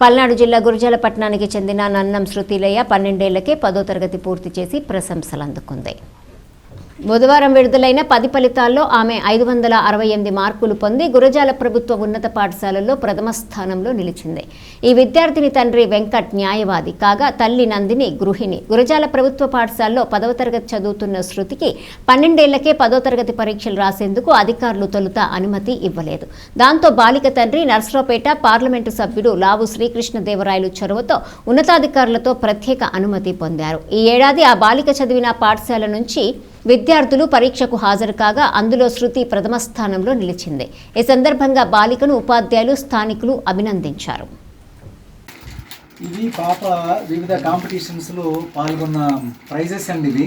పల్నాడు జిల్లా గురజాల పట్టణానికి చెందిన నన్నం శృతిలయ్య పన్నెండేళ్ళకే పదో తరగతి పూర్తి చేసి ప్రశంసలు అందుకుంది బుధవారం విడుదలైన పది ఫలితాల్లో ఆమె ఐదు వందల అరవై ఎనిమిది మార్కులు పొంది గురజాల ప్రభుత్వ ఉన్నత పాఠశాలలో ప్రథమ స్థానంలో నిలిచింది. ఈ విద్యార్థిని తండ్రి వెంకట్ న్యాయవాది కాగా తల్లి నందిని గృహిణి. గురజాల ప్రభుత్వ పాఠశాలలో పదవ తరగతి చదువుతున్న శృతికి పన్నెండేళ్ళకే పదో తరగతి పరీక్షలు రాసేందుకు అధికారులు తొలుత అనుమతి ఇవ్వలేదు. దాంతో బాలిక తండ్రి నర్సరావుపేట పార్లమెంటు సభ్యుడు లావు శ్రీకృష్ణదేవరాయలు చొరవతో ఉన్నతాధికారులతో ప్రత్యేక అనుమతి పొందారు. ఈ ఏడాది ఆ బాలిక చదివిన పాఠశాల నుంచి విద్యార్థులు పరీక్షకు హాజరు కాగా అందులో శృతి ప్రథమ స్థానంలో నిలిచింది. ఈ సందర్భంగా బాలికను ఉపాధ్యాయులు స్థానికులు అభినందించారు. ఇవి పాప వివిధ కాంపిటీషన్స్లో పాల్గొన్న ప్రైజెస్ అండి ఇవి.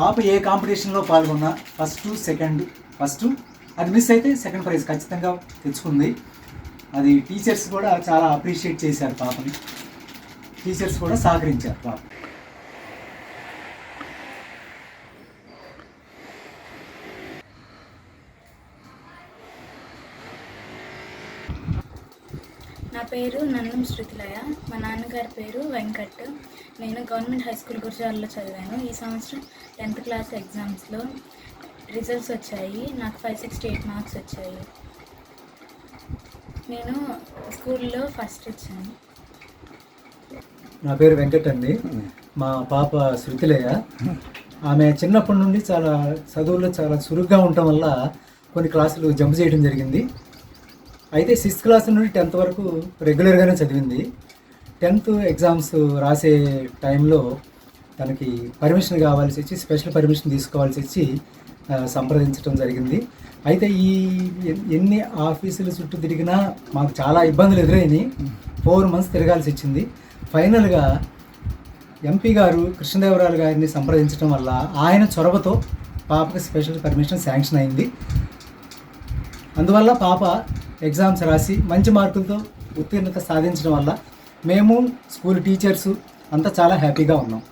పాప ఏ కాంపిటీషన్లో పాల్గొన్నా ఫస్ట్ సెకండ్ ఫస్ట్ అది మిస్ అయితే సెకండ్ ప్రైజ్ ఖచ్చితంగా తెచ్చుకుంది. అది టీచర్స్ కూడా చాలా అప్రిషియేట్ చేశారు పాపని. టీచర్స్ కూడా సహకరించారు పాప. నా పేరు నన్నం శృతిలయ. మా నాన్నగారి పేరు వెంకట్. నేను గవర్నమెంట్ హై స్కూల్ గురజాలలో చదివాను. ఈ సంవత్సరం టెన్త్ క్లాస్ ఎగ్జామ్స్లో రిజల్ట్స్ వచ్చాయి. నాకు ఫైవ్ సిక్స్టీ ఎయిట్ మార్క్స్ వచ్చాయి. నేను స్కూల్లో ఫస్ట్ వచ్చాను. నా పేరు వెంకట్ అండి. మా పాప శృతిలయ. ఆమె చిన్నప్పటి నుండి చాలా చదువుల్లో చాలా చురుగ్గా ఉండటం వల్ల కొన్ని క్లాసులు జంప్ చేయడం జరిగింది. అయితే సిక్స్త్ క్లాస్ నుండి టెన్త్ వరకు రెగ్యులర్గానే చదివింది. టెన్త్ ఎగ్జామ్స్ రాసే టైంలో తనకి పర్మిషన్ కావాల్సి వచ్చి స్పెషల్ పర్మిషన్ తీసుకోవాల్సి వచ్చి సంప్రదించడం జరిగింది. అయితే ఈ ఎన్ని ఆఫీసుల చుట్టూ తిరిగినా మాకు చాలా ఇబ్బందులు ఎదురైనాయి. ఫోర్ మంత్స్ తిరగాల్సి వచ్చింది ఫైనల్గా ఎంపీ గారు కృష్ణదేవరాయలు గారిని సంప్రదించడం వల్ల ఆయన చొరవతో పాపకి స్పెషల్ పర్మిషన్ శాంక్షన్ అయింది. అందువల్ల పాప ఎగ్జామ్స్ రాసి మంచి మార్కులతో ఉత్తీర్ణత సాధించడం వల్ల మేము స్కూల్ టీచర్సు అంతా చాలా హ్యాపీగా ఉన్నాం.